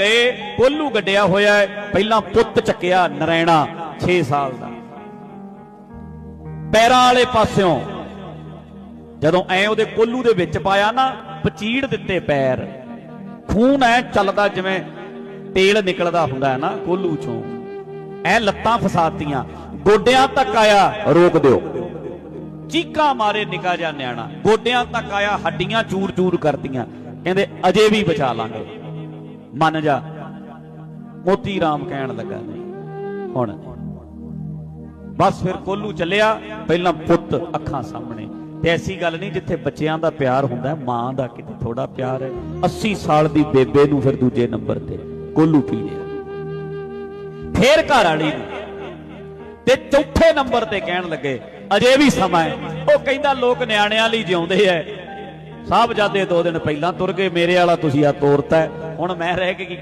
ਗਏ ਕੋਲੂ ਗੱਡਿਆ ਹੋਇਆ ਹੈ। ਪਹਿਲਾਂ ਪੁੱਤ ਚੱਕਿਆ ਨਰੈਣਾ 6 ਸਾਲ ਦਾ। ਪੈਰਾਂ ਵਾਲੇ ਪਾਸਿਓਂ ਜਦੋਂ ਐ ਉਹਦੇ ਕੋਲੂ ਦੇ ਵਿੱਚ ਪਾਇਆ ਨਾ, ਪਚੀੜ ਦਿੱਤੇ ਪੈਰ। ਖੂਨ ਐ ਚੱਲਦਾ ਜਿਵੇਂ ਤੇਲ ਨਿਕਲਦਾ ਹੁੰਦਾ ਹੈ ਨਾ ਕੋਲੂ ਚੋਂ। ਐ ਲੱਤਾਂ ਫਸਾਤੀਆਂ। ਗੋਡਿਆਂ ਤੱਕ ਆਇਆ, ਰੋਕ ਦਿਓ। ਚੀਕਾਂ ਮਾਰੇ ਨਿਕਾ ਜਾ ਨਿਆਣਾ। ਗੋਡਿਆਂ ਤੱਕ ਆਇਆ, ਹੱਡੀਆਂ ਚੂਰ-ਚੂਰ ਕਰਦੀਆਂ ਕਹਿੰਦੇ, ਅਜੇ ਵੀ ਬਚਾ ਲਾਂਗੇ। ਮੰਨ ਜਾ। ਮੋਤੀ ਰਾਮ ਕਹਿਣ ਲੱਗਾ, ਨਹੀਂ, ਹੁਣ। ਬਸ ਫਿਰ ਕੋਲੂ ਚੱਲਿਆ, ਪਹਿਲਾਂ ਪੁੱਤ ਅੱਖਾਂ ਸਾਹਮਣੇ। ਤੇ ਐਸੀ ਗੱਲ ਨਹੀਂ ਜਿੱਥੇ ਬੱਚਿਆਂ ਦਾ ਪਿਆਰ ਹੁੰਦਾ, ਮਾਂ ਦਾ ਕਿਤੇ ਥੋੜਾ ਪਿਆਰ ਹੈ। 80 ਸਾਲ ਦੀ ਬੇਬੇ ਨੂੰ ਫਿਰ ਦੂਜੇ ਨੰਬਰ ਤੇ ਕੋਲੂ ਪੀ ਲਿਆ। ਫੇਰ ਘਰ ਵਾਲੀ ਨੂੰ। ਤੇ ਚੌਥੇ ਨੰਬਰ ਤੇ ਕਹਿਣ ਲੱਗੇ, ਅਜੇ ਵੀ ਸਮਾਂ ਹੈ। ਉਹ ਕਹਿੰਦਾ, ਲੋਕ ਨਿਆਣਿਆਂ ਲਈ ਜਿਉਂਦੇ ਐ। ਸਾਹਿਬਜ਼ਾਦੇ ਦੋ ਦਿਨ ਪਹਿਲਾਂ ਤੁਰ ਗਏ, ਮੇਰੇ ਵਾਲਾ ਤੁਸੀਂ ਆ ਤੋਰਤਾ ਹੁਣ ਮੈਂ ਰਹਿ ਕੇ ਕੀ